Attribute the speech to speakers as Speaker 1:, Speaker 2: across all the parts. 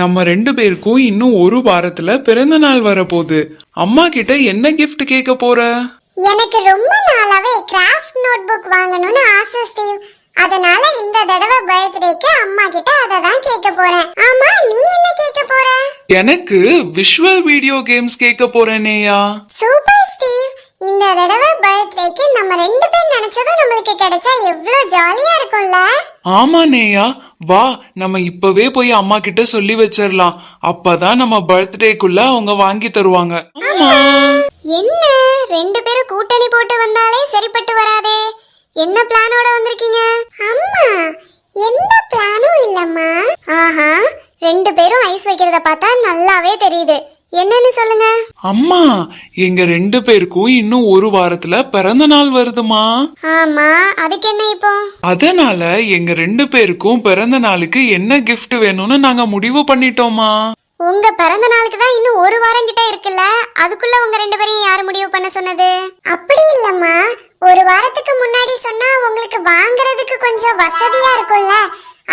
Speaker 1: நம்ம ரெண்டு பேருக்கும் இன்னும் ஒரு வாரத்துல பிறந்த நாள் வரப்போகுது அம்மா கிட்ட என்ன கிஃப்ட் கேட்க போற
Speaker 2: எனக்கு ரொம்ப நாளாவே கிராஃப்ட் நோட்புக் வாங்கணும்னு ஆசை ஸ்டீவ் அதனால இந்த தடவை பர்த்டேக்கு அம்மா கிட்ட அதை தான் கேட்க போறேன் ஆமா நீ என்ன கேட்க போற
Speaker 1: எனக்கு விஷுவல் வீடியோ கேம்ஸ் கேட்க போறேனேயா
Speaker 2: சூப்பர் ஸ்டீவ் இந்த தடவை பர்த்டேக்கு நம்ம ரெண்டு பேர் நினைச்சதும் நம்மளுக்கு கிடைச்சா எவ்வளவு ஜாலியா இருக்கும்ல
Speaker 1: ஆமா நேயா வா நம்ம இப்பவே போய் அம்மா கிட்ட சொல்லி வச்சிரலாம் அப்பதான் நம்ம பர்த்டேக்குள்ள அவங்க வாங்கி தருவாங்க
Speaker 3: ஆமா என்ன ரெண்டு பேரும் கூட்டணி போட்டு வந்தாலே சரிப்பட்டு வராதே என்ன பிளானோட வந்திருக்கீங்க
Speaker 2: அம்மா எந்த பிளானும் இல்லம்மா
Speaker 3: ஆஹா ரெண்டு பேரும் ஐஸ் வைக்கிறத பார்த்தா நல்லாவே தெரியுது என்னன்னு சொல்லுங்க
Speaker 1: அம்மா எங்க ரெண்டு பேருக்கும் இன்னும் ஒரு வாரத்துல பிறந்த நாள் வருதுமா
Speaker 3: ஆமா அதுக்கு என்ன இப்போ
Speaker 1: அதனால எங்க ரெண்டு பேருக்கும் பிறந்த நாளுக்கு என்ன கிஃப்ட் வேணும்னு நாங்க முடிவு பண்ணிட்டோமா
Speaker 3: உங்க பிறந்த நாளுக்கு தான் இன்னும் ஒரு வாரம் கிட்ட இருக்குல்ல அதுக்குள்ள உங்க ரெண்டு பேரையும் யாரு முடிவு பண்ண சொன்னது
Speaker 2: அப்படி இல்லம்மா ஒரு வாரத்துக்கு முன்னாடி சொன்னா உங்களுக்கு வாங்குறதுக்கு கொஞ்சம் வசதியா இருக்கும்ல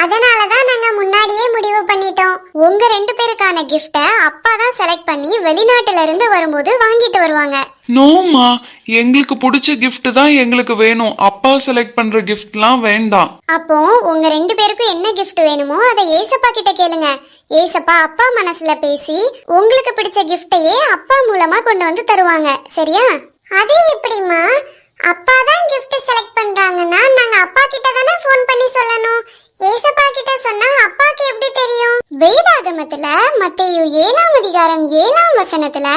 Speaker 2: அதனால தான் நாங்க முன்னாடியே முடிவு பண்ணிட்டோம்
Speaker 3: உங்க ரெண்டு பேருக்கான கிஃப்ட்டை அப்பா தான் செலக்ட் பண்ணி வெளிநாட்டுல இருந்து வரும்போது வாங்கிட்டு வருவாங்க
Speaker 1: நோமா எங்களுக்கு பிடிச்ச gift தான் எங்களுக்கு வேணும் அப்பா செலக்ட் பண்ற கிஃப்ட்லாம் வேண்டாம்
Speaker 3: அப்போ உங்க ரெண்டு பேருக்கும் என்ன gift வேணுமோ அதை ஏசப்பா கிட்ட கேளுங்க ஏசப்பா அப்பா மனசுல பேசி உங்களுக்கு பிடிச்ச கிஃப்டையே அப்பா மூலமா கொண்டு வந்து தருவாங்க சரியா
Speaker 2: அது எப்படிம்மா அப்பா தான் gift செலக்ட் பண்றாங்கன்னா நாங்க அப்பா கிட்ட தானே ஃபோன் பண்ணி சொல்லணும் ஏசப்பா கிட்ட சொன்னா அப்பாக்கு எப்படி தெரியும்
Speaker 3: வேதாகமத்துல மத்தேயு ஏழாம் அதிகாரம் ஏழாம் வசனத்துல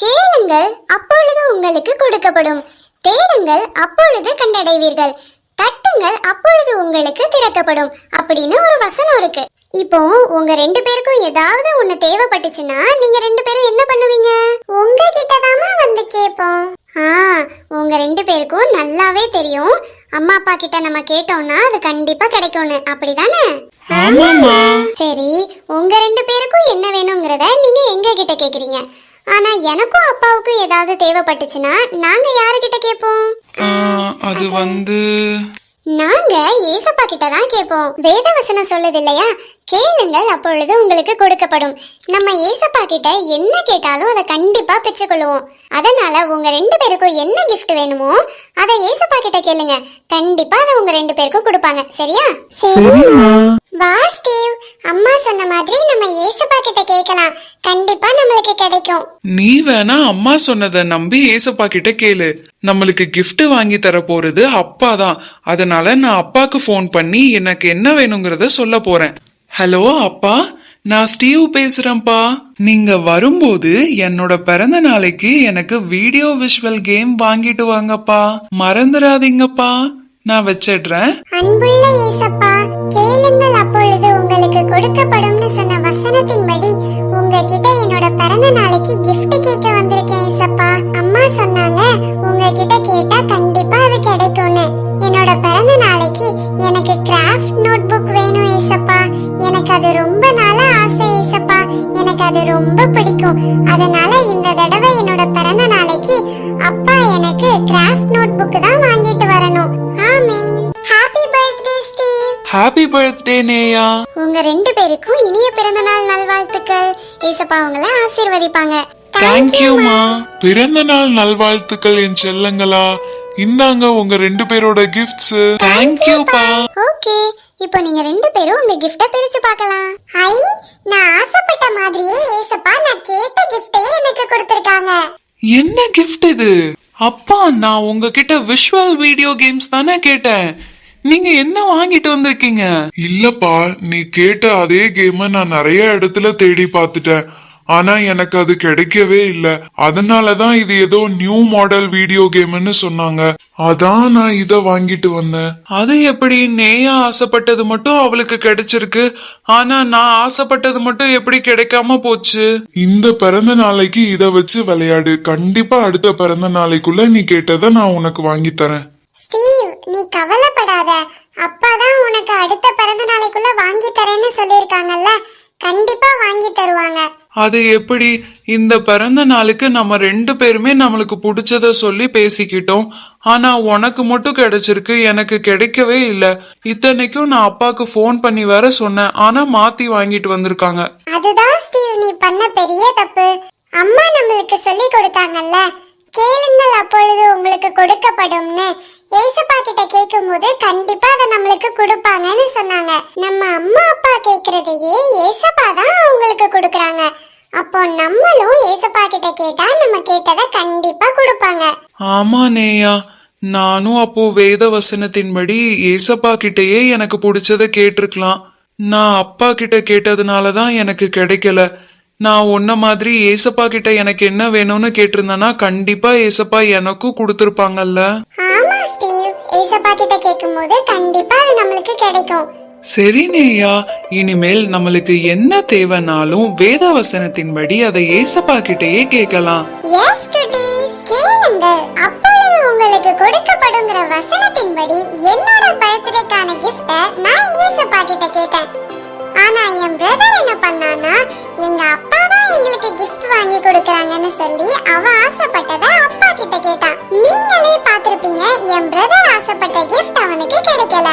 Speaker 3: கேளுங்கள் அப்பொழுது உங்களுக்கு கொடுக்கப்படும் தேடுங்கள் அப்பொழுது கண்டடைவீர்கள் தட்டுங்கள் அப்பொழுது உங்களுக்கு திறக்கப்படும் அப்படின்னு ஒரு வசனம் இருக்கு இப்போ உங்க ரெண்டு பேருக்கும் ஏதாவது ஒண்ணு தேவைப்பட்டுச்சுன்னா நீங்க ரெண்டு பேரும் என்ன பண்ணுவீங்க
Speaker 2: உங்ககிட்ட தாமா வந்து கேட்போம்
Speaker 3: ஆ உங்க ரெண்டு பேருக்கும் நல்லாவே தெரியும் அம்மா அப்பா கிட்ட நம்ம கேட்டோம்னா அது கண்டிப்பா கிடைக்கும்னு அப்படிதானே சரி உங்க ரெண்டு பேருக்கும் என்ன வேணுங்கிறத நீங்க எங்க கிட்ட கேக்குறீங்க ஆனா எனக்கும் அப்பாவுக்கும் ஏதாவது தேவைப்பட்டுச்சுன்னா நாங்க யாருகிட்ட கேப்போம்
Speaker 1: அது வந்து
Speaker 3: நாங்க ஏசப்பா கிட்ட தான் கேப்போம் வேதவசனம் சொல்லுது இல்லையா கேளுங்கள் அப்பொழுது உங்களுக்கு கொடுக்கப்படும் நம்ம ஏசப்பா கிட்ட என்ன கேட்டாலும் அதை கண்டிப்பா பெற்றுக்கொள்வோம் அதனால உங்க ரெண்டு பேருக்கும் என்ன கிஃப்ட் வேணுமோ அதை ஏசப்பா கிட்ட கேளுங்க கண்டிப்பா அதை உங்க ரெண்டு பேருக்கும் கொடுப்பாங்க சரியா
Speaker 2: வா ஸ்டீவ் அம்மா சொன்ன மாதிரி நம்ம ஏசப்பா கிட்ட கேட்கலாம் கண்டிப்பா நம்மளுக்கு கிடைக்கும்
Speaker 1: நீ வேணா அம்மா சொன்னதை நம்பி ஏசப்பா கிட்ட கேளு நம்மளுக்கு கிஃப்ட் வாங்கி தர போறது அப்பா தான் அதனால நான் அப்பாக்கு ஃபோன் பண்ணி எனக்கு என்ன வேணுங்கிறத சொல்ல போறேன் ஹலோ அப்பா நான் ஸ்டீவ் பேசுறேன்ப்பா நீங்க வரும்போது என்னோட பிறந்த நாளைக்கு எனக்கு வீடியோ விஷுவல் கேம் வாங்கிட்டு வாங்கப்பா மறந்துடாதீங்கப்பா நான் வச்சிடுறேன்
Speaker 2: அன்புள்ள உங்களுக்கு பிறந்த சொன்னாங்க என்னோட பிறந்த நாளைக்கு அது ரொம்ப பிடிக்கும் அதனால இந்த தடவை என்னோட பிறந்த நாளைக்கு அப்பா எனக்கு கிராஃப்ட் நோட் புக் தான் வாங்கிட்டு வரணும் ஆமீன்
Speaker 1: ஹாப்பி பர்த்டே நேயா
Speaker 3: உங்க ரெண்டு பேருக்கும் இனிய பிறந்தநாள் நல்வாழ்த்துக்கள் ஏசப்பா உங்களை ஆசீர்வதிப்பாங்க
Speaker 1: தேங்க்யூமா பிறந்த நாள் நல்வாழ்த்துக்கள் என் செல்லங்களா இந்தாங்க உங்க ரெண்டு பேரோட கிஃப்ட்ஸ் தேங்க்யூப்பா
Speaker 3: ஓகே இப்போ நீங்க ரெண்டு பேரும் உங்க கிஃப்ட பிரிச்சு பார்க்கலாம்
Speaker 2: ஹை
Speaker 1: என்ன கிஃப்ட் இது அப்பா நான் உங்ககிட்ட விஷுவல் வீடியோ கேம்ஸ் தானே கேட்டேன் நீங்க என்ன வாங்கிட்டு வந்திருக்கீங்க
Speaker 4: இல்லப்பா நீ கேட்ட அதே கேம நான் நிறைய இடத்துல தேடி பார்த்துட்டேன் ஆனா எனக்கு அது கிடைக்கவே இல்ல அதனாலதான் இது ஏதோ நியூ மாடல் வீடியோ கேம்னு சொன்னாங்க அதான் நான் இத வாங்கிட்டு வந்தேன்
Speaker 1: அது எப்படி நேயா ஆசைப்பட்டது மட்டும் அவளுக்கு கிடைச்சிருக்கு ஆனா நான் ஆசைப்பட்டது மட்டும் எப்படி கிடைக்காம போச்சு
Speaker 4: இந்த பிறந்த நாளைக்கு இத வச்சு விளையாடு கண்டிப்பா அடுத்த பிறந்த நாளைக்குள்ள நீ கேட்டதை நான் உனக்கு வாங்கி தரேன்
Speaker 2: ஸ்டீவ் நீ கவலைப்படாத அப்பாதான் உனக்கு அடுத்த பிறந்த நாளைக்குள்ள வாங்கி தரேன்னு சொல்லிருக்காங்கல்ல கண்டிப்பா வாங்கி தருவாங்க
Speaker 1: அது எப்படி இந்த பிறந்த நாளுக்கு நம்ம ரெண்டு பேருமே நம்மளுக்கு பிடிச்சத சொல்லி பேசிக்கிட்டோம் ஆனா உனக்கு மட்டும் கிடைச்சிருக்கு எனக்கு கிடைக்கவே இல்ல இத்தனைக்கும் நான் அப்பாக்கு ஃபோன் பண்ணி வேற சொன்னேன் ஆனா மாத்தி வாங்கிட்டு வந்திருக்காங்க
Speaker 2: அதுதான் ஸ்டீவ் நீ பண்ண பெரிய தப்பு அம்மா நம்மளுக்கு சொல்லி கொடுத்தாங்கல்ல கேளுங்கள் அப்பொழுது உங்களுக்கு கொடுக்கப்படும்னு ஏசப்பா கிட்ட போது கண்டிப்பா அதை நம்மளுக்கு கொடுப்பாங்கன்னு சொன்னாங்க நம்ம அம்மா அப்பா கேக்குறதையே ஏசப்பா தான் அவங்களுக்கு கொடுக்குறாங்க அப்போ நம்மளும் ஏசப்பா கிட்ட கேட்டா நம்ம கேட்டதை கண்டிப்பா கொடுப்பாங்க
Speaker 1: ஆமா நேயா நானும் அப்போ வேத வசனத்தின்படி ஏசப்பா கிட்டேயே எனக்கு பிடிச்சத கேட்டிருக்கலாம் நான் அப்பா கிட்ட கேட்டதுனால தான் எனக்கு கிடைக்கல நான் உன்ன மாதிரி ஏசப்பா கிட்ட எனக்கு என்ன வேணும்னு கேட்டிருந்தேன்னா கண்டிப்பா ஏசப்பா எனக்கும் கொடுத்துருப்பாங்கல்ல
Speaker 2: ஆமா ஸ்டீவ் ஏசப்பா கிட்ட கேட்கும்போது கண்டிப்பா அது நம்மளுக்கு கிடைக்கும்
Speaker 1: சரி நேயா இனிமேல் நம்மளுக்கு என்ன தேவைனாலும் வேதாவசனத்தின்படி அதை ஏசப்பா கிட்டயே கேட்கலாம்
Speaker 2: எஸ் குட்டீஸ் அப்பொழுது உங்களுக்கு கொடுக்கப்படுங்கிற வசனத்தின்படி என்னோட பர்த்டேக்கான கிஃப்ட நான் ஏசப்பா கிட்ட கேட்டேன் ஆனா என் பிரதர் என்ன பண்ணானா எங்க அப்பா தான் எங்களுக்கு கிஃப்ட் வாங்கி கொடுக்கறாங்கன்னு சொல்லி அவ ஆசைப்பட்டத அப்பா கிட்ட கேட்டா நீங்களே பாத்திருப்பீங்க என் பிரதர் ஆசைப்பட்ட கிஃப்ட் அவனுக்கு கிடைக்கல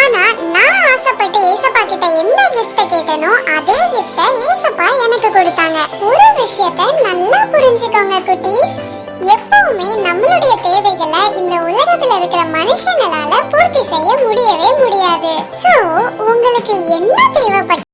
Speaker 2: ஆனா நான் ஆசைப்பட்டு ஏசப்பா கிட்ட எந்த கிஃப்ட கேட்டனோ அதே கிஃப்ட ஏசப்பா எனக்கு கொடுத்தாங்க ஒரு விஷயத்த நல்லா புரிஞ்சுக்கோங்க குட்டீஸ் எப்பவுமே நம்மளுடைய தேவைகளை இந்த உலகத்துல இருக்கிற மனுஷங்களால பூர்த்தி செய்ய முடியவே முடியாது சோ உங்களுக்கு என்ன தேவைப்பட்ட